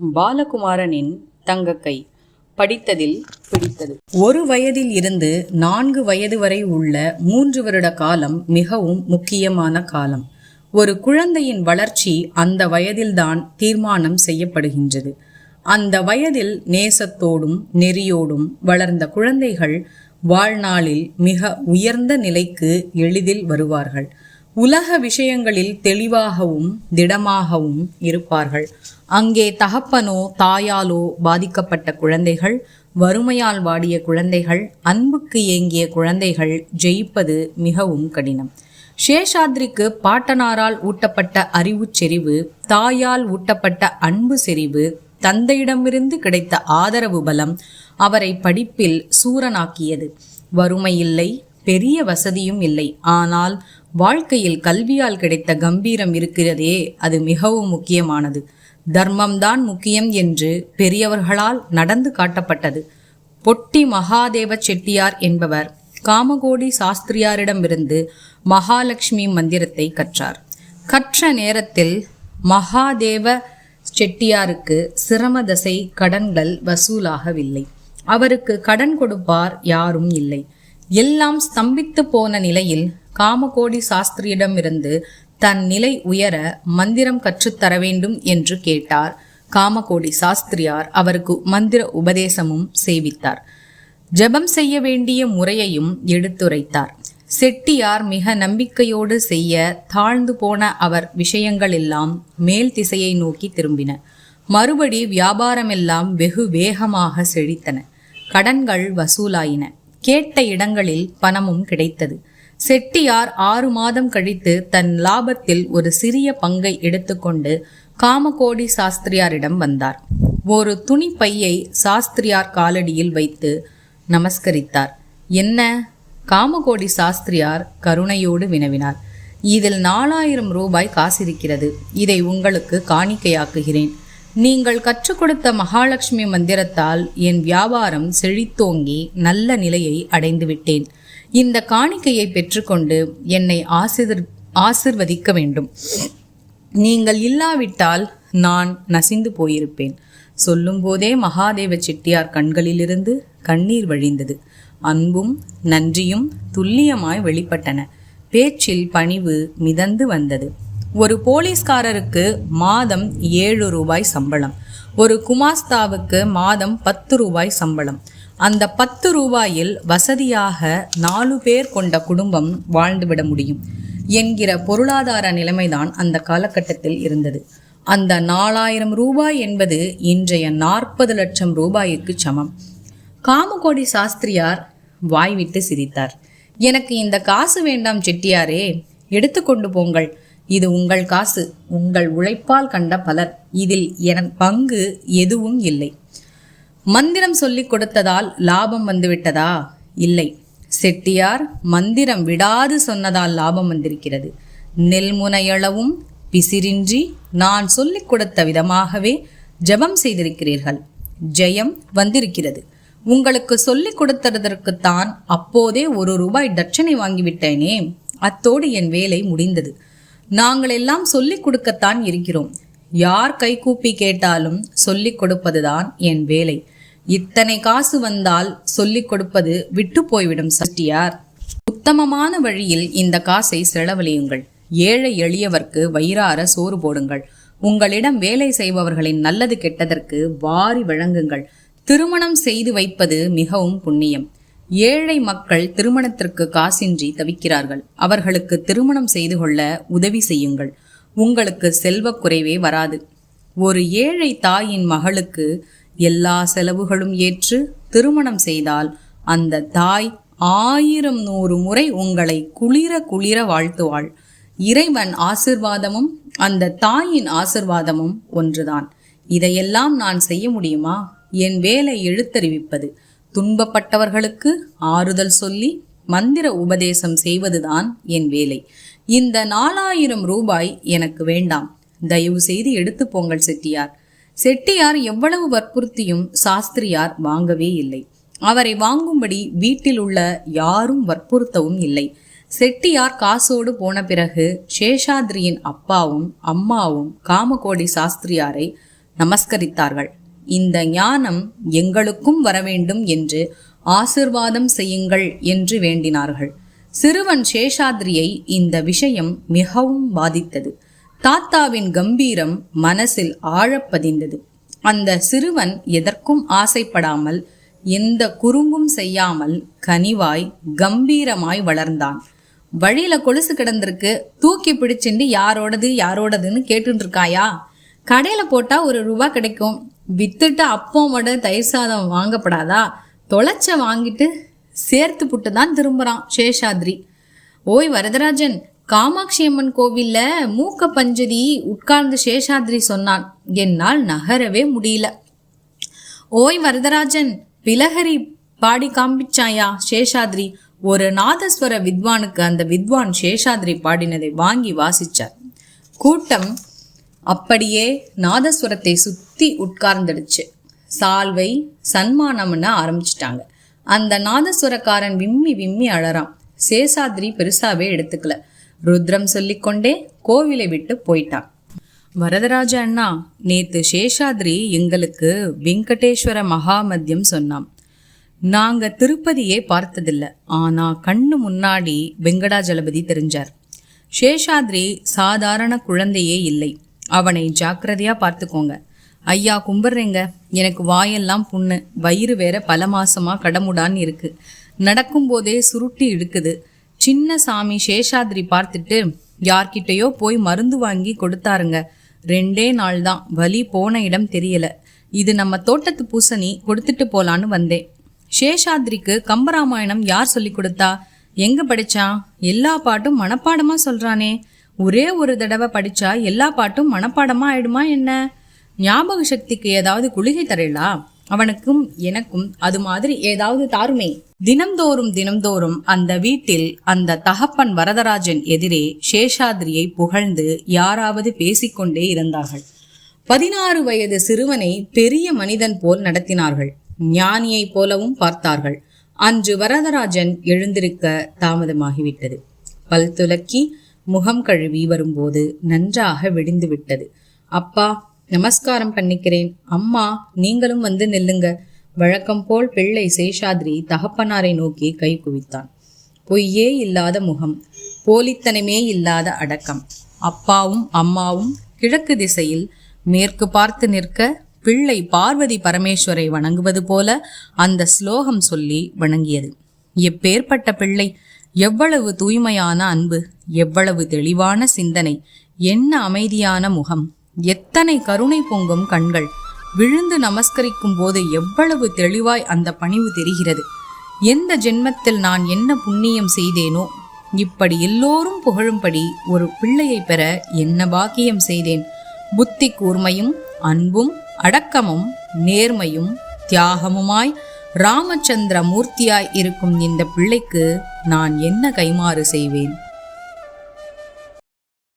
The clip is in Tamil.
பாலகுமாரனின் தங்கக்கை படித்ததில் பிடித்தது. ஒரு வயதில் இருந்து நான்கு வயது வரை உள்ள மூன்று வருட காலம் மிகவும் முக்கியமான காலம். ஒரு குழந்தையின் வளர்ச்சி அந்த வயதில்தான் தீர்மானம் செய்யப்படுகின்றது. அந்த வயதில் நேசத்தோடும் நெறியோடும் வளர்ந்த குழந்தைகள் வாழ்நாளில் மிக உயர்ந்த நிலைக்கு எளிதில் வருவார்கள். உலக விஷயங்களில் தெளிவாகவும் திடமாகவும் இருப்பார்கள். அங்கே தகப்பனோ தாயாலோ பாதிக்கப்பட்ட குழந்தைகள் வறுமையால் வாடிய குழந்தைகள் அன்புக்கு ஏங்கிய குழந்தைகள் ஜெயிப்பது மிகவும் கடினம். சேஷாத்ரிக்கு பாட்டனாரால் ஊட்டப்பட்ட அறிவுச் செறிவு தாயால் ஊட்டப்பட்ட அன்பு செறிவு தந்தையிடமிருந்து கிடைத்த ஆதரவு பலம் அவரை படிப்பில் சூரனாக்கியது. வறுமை இல்லை பெரிய வசதியும் இல்லை. ஆனால் வாழ்க்கையில் கல்வியால் கிடைத்த கம்பீரம் இருக்கிறதே அது மிகவும் முக்கியமானது. தர்மம்தான் முக்கியம் என்று பெரியவர்களால் நடந்து காட்டப்பட்டது. பொட்டி மகாதேவ செட்டியார் என்பவர் காமகோடி சாஸ்திரியாரிடமிருந்து மகாலட்சுமி மந்திரத்தை கற்றார். கற்ற நேரத்தில் மகாதேவ செட்டியாருக்கு சிரமதசை கடன்கள் வசூலாகவில்லை. அவருக்கு கடன் கொடுப்பார் யாரும் இல்லை. எல்லாம் ஸ்தம்பித்து போன நிலையில் காமகோடி சாஸ்திரியிடமிருந்து தன் நிலை உயர மந்திரம் கற்றுத்தர வேண்டும் என்று கேட்டார். காமகோடி சாஸ்திரியார் அவருக்கு மந்திர உபதேசமும் சேவித்தார். ஜெபம் செய்ய வேண்டிய முறையையும் எடுத்துரைத்தார். செட்டியார் மிக நம்பிக்கையோடு செய்ய தாழ்ந்து போன அவர் விஷயங்களெல்லாம் மேல் திசையை நோக்கி திரும்பின. மறுபடி வியாபாரமெல்லாம் வெகு வேகமாக செழித்தன. கடன்கள் வசூலாயின. கேட்ட இடங்களில் பணமும் கிடைத்தது. செட்டியார் ஆறு மாதம் கழித்து தன் லாபத்தில் ஒரு சிறிய பங்கை எடுத்துக்கொண்டு காமகோடி சாஸ்திரியாரிடம் வந்தார். ஒரு துணி பையை சாஸ்திரியார் காலடியில் வைத்து நமஸ்கரித்தார். என்ன? காமகோடி சாஸ்திரியார் கருணையோடு வினவினார். இதில் நாலாயிரம் ரூபாய் காசிருக்கிறது. இதை உங்களுக்கு காணிக்கையாக்குகிறேன். நீங்கள் கற்றுக் கொடுத்த மகாலட்சுமி மந்திரத்தால் என் வியாபாரம் செழித்தோங்கி நல்ல நிலையை அடைந்து விட்டேன் இந்த காணிக்கையை பெற்றுக்கொண்டு என்னை ஆசிர் ஆசிர்வதிக்க வேண்டும். நீங்கள் இல்லாவிட்டால் நான் நசிந்து போயிருப்பேன். சொல்லும்போதே மகாதேவ செட்டியார் கண்களிலிருந்து கண்ணீர் வழிந்தது. அன்பும் நன்றியும் துல்லியமாய் வெளிப்பட்டன. பேச்சில் பணிவு மிதந்து வந்தது. ஒரு போலீஸ்காரருக்கு மாதம் ஏழு ரூபாய் சம்பளம். ஒரு குமாஸ்தாவுக்கு மாதம் பத்து ரூபாய் சம்பளம். அந்த பத்து ரூபாயில் வசதியாக நாலு பேர் கொண்ட குடும்பம் வாழ்ந்துவிட முடியும் என்கிற பொருளாதார நிலைமைதான் அந்த காலகட்டத்தில் இருந்தது. அந்த நாலாயிரம் ரூபாய் என்பது இன்றைய நாற்பது லட்சம் ரூபாய்க்கு சமம். காமகோடி சாஸ்திரியார் வாய்விட்டு சிரித்தார். எனக்கு இந்த காசு வேண்டாம் செட்டியாரே எடுத்துக்கொண்டு போங்கள். இது உங்கள் காசு உங்கள் உழைப்பால் கண்ட பலர். இதில் என் பங்கு எதுவும் இல்லை. மந்திரம் சொல்லிக் கொடுத்ததால் லாபம் வந்துவிட்டதா? இல்லை. செட்டியார் மந்திரம் விடாது சொன்னதால் லாபம் வந்திருக்கிறது. நெல்முனையளவும் பிசிரின்றி நான் சொல்லிக் கொடுத்த விதமாகவே ஜெபம் செய்திருக்கிறீர்கள். ஜெயம் வந்திருக்கிறது. உங்களுக்கு சொல்லிக் கொடுத்ததற்குத்தான் அப்போதே ஒரு ரூபாய் தட்சணை வாங்கிவிட்டேனே. அத்தோடு என் வேலை முடிந்தது. நாங்கள் எல்லாம் சொல்லிக் கொடுக்கத்தான் இருக்கிறோம். யார் கைகூப்பி கேட்டாலும் சொல்லிக் கொடுப்பதுதான் என் வேலை. இத்தனை காசு வந்தால் சொல்லிக் கொடுப்பது விட்டு போய்விடும் சட்டியார் உத்தமமான வழியில் இந்த காசை செலவழியுங்கள். ஏழை எளியவர்க்கு வயிறார சோறு போடுங்கள். உங்களிடம் வேலை செய்பவர்களின் நல்லது கெட்டதற்கு வாரி வழங்குங்கள். திருமணம் செய்து வைப்பது மிகவும் புண்ணியம். ஏழை மக்கள் திருமணத்திற்கு காசின்றி தவிக்கிறார்கள். அவர்களுக்கு திருமணம் செய்து கொள்ள உதவி செய்யுங்கள். உங்களுக்கு செல்வக்குறைவே வராது. ஒரு ஏழை தாயின் மகளுக்கு எல்லா செலவுகளும் ஏற்று திருமணம் செய்தால் அந்த தாய் ஆயிரம் நூறு முறை உங்களை குளிர குளிர வாழ்த்துவாள். இறைவன் ஆசிர்வாதமும் அந்த தாயின் ஆசிர்வாதமும் ஒன்றுதான். இதையெல்லாம் நான் செய்ய முடியுமா? என் வேலை எழுத்தறிவிப்பது. துன்பப்பட்டவர்களுக்கு ஆறுதல் சொல்லி மந்திர உபதேசம் செய்வதுதான் என் வேலை. இந்த நாலாயிரம் ரூபாய் எனக்கு வேண்டாம். தயவு செய்து எடுத்து போங்கள் செட்டியார். செட்டியார் எவ்வளவு வற்புறுத்தியும் சாஸ்திரியார் வாங்கவே இல்லை. அவரை வாங்கும்படி வீட்டில் உள்ள யாரும் வற்புறுத்தவும் இல்லை. செட்டியார் காசோடு போன பிறகு சேஷாத்ரியின் அப்பாவும் அம்மாவும் காமகோடி சாஸ்திரியாரை நமஸ்கரித்தார்கள். இந்த ஞானம் எங்களுக்கும் வர வேண்டும் என்று ஆசிர்வாதம் செய்யுங்கள் என்று வேண்டினார்கள். சிறுவன் சேஷாத்ரியை இந்த விஷயம் மிகவும் பாதித்தது. தாத்தாவின் கம்பீரம் மனசில் ஆழப்பதிந்தது அந்த சிறுவன் எதற்கும் ஆசைப்படாமல் எந்த குறும்பும் செய்யாமல் கனிவாய் கம்பீரமாய் வளர்ந்தான். வழியில கொலுசு கிடந்திருக்கு. தூக்கி பிடிச்சிண்டு யாரோடது யாரோடதுன்னு கேட்டுட்டு இருக்காயா கடையில போட்டா ஒரு ரூபா கிடைக்கும். வித்துட்டு அப்பம் தயிர் சாதம் வாங்கப்படாதா? தொலைச்ச வாங்கிட்டு சேர்த்து புட்டு தான் திரும்புறான் சேஷாத்ரி. ஓய் வரதராஜன் காமாட்சி அம்மன் கோவில்ல மூக்க பஞ்சதி உட்கார்ந்து சேஷாத்ரி சொன்னான். என்னால் நகரவே முடியல. ஓய் வரதராஜன் பிலஹரி பாடி காம்பிச்சாயா சேஷாத்ரி ஒரு நாதஸ்வர வித்வானுக்கு அந்த வித்வான் சேஷாத்ரி பாடினதை வாங்கி வாசிச்சார். கூட்டம் அப்படியே நாதஸ்வரத்தை சுத்தி உட்கார்ந்துடுச்சு. சால்வை சன்மானம்னு ஆரம்பிச்சிட்டாங்க. அந்த நாதஸ்வரக்காரன் விம்மி விம்மி அழறான். சேஷாத்ரி பெருசாவே எடுத்துக்கல. ருத்ரம் சொல்லிக்கொண்டே கோவிலை விட்டு போயிட்டான் வரதராஜ அண்ணா நேத்து சேஷாத்ரி எங்களுக்கு வெங்கடேஸ்வர மகாமத்தியம் சொன்னான் நாங்க திருப்பதியே பார்த்ததில்ல. ஆனா கண்ணு முன்னாடி வெங்கடாஜலபதி தெரிஞ்சார். சேஷாத்ரி சாதாரண குழந்தையே இல்லை. அவனை ஜாக்கிரதையா பார்த்துக்கோங்க. ஐயா கும்பிட்றேங்க. எனக்கு வாயெல்லாம் புண்ணு. வயிறு வேற பல மாசமா கடமுடான்னு இருக்கு. நடக்கும்போதே சுருட்டி இழுக்குது. சின்ன சாமி சேஷாத்ரி பார்த்துட்டு யார்கிட்டயோ போய் மருந்து வாங்கி கொடுத்தாருங்க. ரெண்டே நாள் தான். வலி போன இடம் தெரியல. இது நம்ம தோட்டத்து பூசணி கொடுத்துட்டு போலான்னு வந்தேன். சேஷாத்ரிக்கு கம்பராமாயணம் யார் சொல்லி கொடுத்தா? எங்க படிச்சா? எல்லா பாட்டும் மனப்பாடமா சொல்றானே. ஒரே ஒரு தடவை படிச்சா எல்லா பாட்டும் மனப்பாடமா ஆயிடுமா என்ன? ஞாபக சக்திக்கு ஏதாவது குளிகை தரையிலா அவனுக்கும் எனக்கும் அது மாதிரி ஏதாவது தாருமே. தினம்தோறும் தினம்தோறும் அந்த வீட்டில் அந்த தகப்பன் வரதராஜன் எதிரே சேஷாத்ரியை புகழ்ந்து யாராவது பேசிக்கொண்டே இருந்தார்கள். பதினாறு வயது சிறுவனை பெரிய மனிதன் போல் நடத்தினார்கள். ஞானியைப் போலவும் பார்த்தார்கள். அன்று வரதராஜன் எழுந்திருக்க தாமதமாகிவிட்டது. பல் துலக்கி முகம் கழுவி வரும்போது நன்றாக வெடிந்து விட்டது அப்பா நமஸ்காரம் பண்ணிக்கிறேன். அம்மா நீங்களும் வந்து நில்லுங்க. வழக்கம் போல் பிள்ளை சேஷாத்ரி தகப்பனாரை நோக்கி கை குவித்தான். பொய்யே இல்லாத முகம் போலித்தனமே இல்லாத அடக்கம். அப்பாவும் அம்மாவும் கிழக்கு திசையில் மேற்கு பார்த்து நிற்க பிள்ளை பார்வதி பரமேஸ்வரை வணங்குவது போல அந்த ஸ்லோகம் சொல்லி வணங்கியது. எப்பேற்பட்ட பிள்ளை எவ்வளவு தூய்மையான அன்பு எவ்வளவு தெளிவான சிந்தனை என்ன அமைதியான முகம். எத்தனை கருணை பொங்கும் கண்கள். விழுந்து நமஸ்கரிக்கும் போது எவ்வளவு தெளிவாய் அந்த பணிவு தெரிகிறது. எந்த ஜென்மத்தில் நான் என்ன புண்ணியம் செய்தேனோ இப்படி எல்லோரும் புகழும்படி ஒரு பிள்ளையை பெற என்ன பாக்கியம் செய்தேன். புத்தி கூர்மையும் அன்பும் அடக்கமும் நேர்மையும் தியாகமுமாய் ராமச்சந்திர மூர்த்தியாய் இருக்கும் இந்த பிள்ளைக்கு நான் என்ன கைமாறு செய்வேன்?